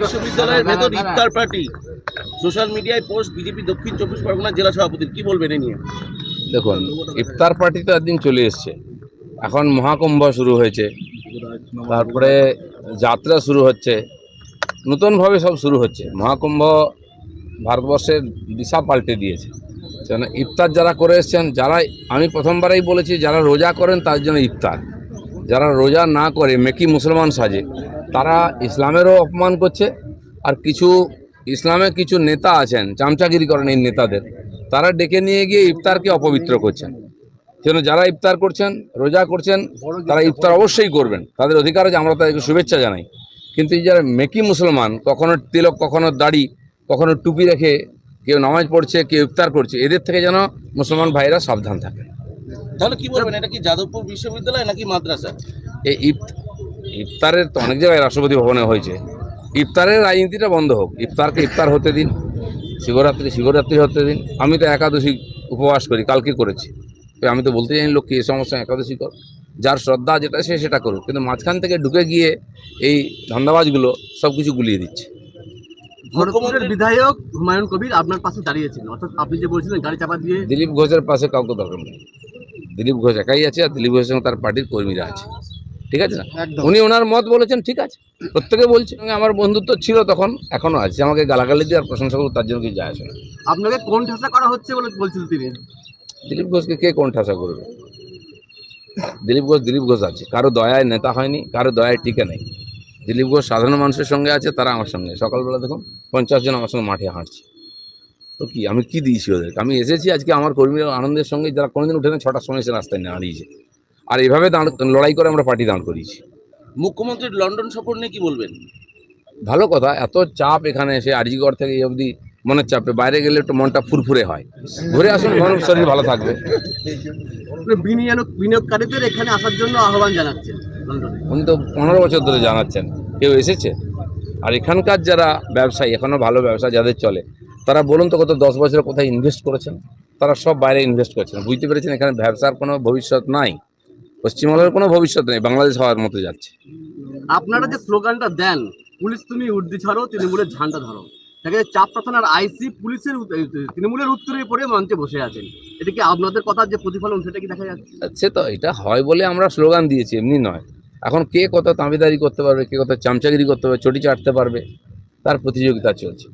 বিশ্ববিদ্যালয়ের ভেতর ইফতার পার্টি সোশ্যাল মিডিয়ায় পোস্ট বিজেপি দক্ষিণ চব্বিশ পরগনা জেলা সভাপতির কি বলবেন এ নিয়ে? দেখুন ইফতার পার্টি তো একদিন চলে এসছে। এখন মহাকুম্ভ শুরু হয়েছে। তারপরে যাত্রা শুরু হচ্ছে। নতুনভাবে সব শুরু হচ্ছে। মহাকুম্ভ ভারতবর্ষের দিশা পাল্টে দিয়েছে। কেন ইফতার যারা করে এসছেন যারা আমি প্রথমবারেই বলেছি যারা রোজা করেন তার জন্য ইফতার। যারা রোজা না করে মেকি মুসলমান সাজে। তারা ইসলামেরও অপমান করছে আর কিছু ইসলামে কিছু নেতা আছেন চামচাগিরি করেন এই নেতাদের তারা ডেকে নিয়ে গিয়ে ইফতারকে অপবিত্র করছেন। সেজন্য যারা ইফতার করছেন রোজা করছেন তারা ইফতার অবশ্যই করবেন। তাদের অধিকার আছে আমরা তাদেরকে শুভেচ্ছা জানাই। কিন্তু এই যারা মেকি মুসলমান কখনো তিলক কখনো দাড়ি কখনো টুপি রেখে কেউ নামাজ পড়ছে কেউ ইফতার করছে এদের থেকে যেন মুসলমান ভাইরা সাবধান থাকে। তাহলে কি বলবেন এটা কি যাদবপুর বিশ্ববিদ্যালয় নাকি মাদ্রাসা? এই ইফতারের তো অনেক জায়গায় রাষ্ট্রপতি ভবনে হয়েছে। ইফতারের রাজনীতিটা বন্ধ হোক ইফতারকে ইফতার হতে দিন শিবরাত্রি শিবরাত্রি হতে দিন। আমি তো একাদশী উপবাস করি কালকে করেছি। আমি তো বলতে জানি লোককে এ সমস্যা একাদশী কর। যার শ্রদ্ধা যেটা সে সেটা করুক। কিন্তু মাঝখান থেকে ঢুকে গিয়ে এই ধান্দাবাজগুলো সব কিছু গুলিয়ে দিচ্ছে। ভরতপুরের বিধায়ক হুমায়ুন কবির আপনার পাশে দাঁড়িয়েছেন অর্থাৎ আপনি যে বলছিলেন গাড়ি চাপা দিয়ে দিলীপ ঘোষের পাশে কাউকে দরকার নেই। দিলীপ ঘোষ একাই আছে আর দিলীপ ঘোষের সঙ্গে তার পার্টির কর্মীরা আছে। ঠিক আছে? না উনি ওনার মত বলেছেন ঠিক আছে। প্রত্যেকে বলছে। আমার বন্ধুত্ব ছিল তখন এখনও আছে। আমাকে গালাগালি দিয়ে আর প্রশংসা করব তার জন্য কিছু যায় আসে না। আপনাকে কোন ঠাসা করা হচ্ছে বলে বলছিল তিনি? দিলীপ ঘোষকে কে কোন ঠাসা করবে? দিলীপ ঘোষ দিলীপ ঘোষ আছে। কারও দয়ায় নেতা হয়নি কারও দয়ায় টিকে নেই। দিলীপ ঘোষ সাধারণ মানুষের সঙ্গে আছে তারা আমার সঙ্গে। সকালবেলা দেখুন পঞ্চাশ জন আমার সঙ্গে মাঠে হাঁটছে। তো কি আমি কি দিয়েছি ওদেরকে? আমি এসেছি আজকে আমার কর্মীরা আনন্দের সঙ্গে যারা কোনোদিন উঠে না ছটার সময় এসে রাস্তায় দাঁড়িয়েছে। আর এভাবে দাঁড় লড়াই করে আমরা পার্টি দাঁড় করিয়েছি। মুখ্যমন্ত্রীর লন্ডন সফর নিয়ে কি বলবেন? ভালো কথা এত চাপ এখানে এসে আরজিগড় থেকে এই অবধি মনের চাপে বাইরে গেলে একটু মনটা ফুরফুরে হয়। ঘুরে আসুন মন শরীর ভালো থাকবে। বিনিয়োগ বিনিয়োগকারীদের এখানে আসার জন্য আহ্বান জানাচ্ছেন উনি তো পনেরো বছর ধরে জানাচ্ছেন কেউ এসেছে? আর এখানকার যারা ব্যবসায়ী এখনও ভালো ব্যবসা যাদের চলে তারা বলুন তো কত দশ বছরে কোথায় ইনভেস্ট করেছেন? তারা সব বাইরে ইনভেস্ট করছেন। বুঝতে পেরেছেন এখানে ব্যবসার কোনো ভবিষ্যৎ নাই। পশ্চিমবঙ্গের কোনো ভবিষ্যৎ নেই বাংলাদেশ হওয়ার মতো যাচ্ছে। আপনারা যে স্লোগানটা দেন পুলিশ তুমি উর্দি ছাড়ো তৃণমূলের ঝান্ডা ধরো। সেখানে চাপটা থানার আইসি পুলিশের তৃণমূলের উত্তরে পড়ে মঞ্চে বসে আছেন। এটা কি আপনাদের কথার যে প্রতিফলন সেটা কি দেখা যাচ্ছে? সে তো এটা হয় বলে আমরা স্লোগান দিয়েছি এমনি নয়। এখন কে কত তাঁবিদারি করতে পারবে কে কত চামচাগিরি করতে পারবে চটি চাটতে পারবে তার প্রতিযোগিতা চলছে।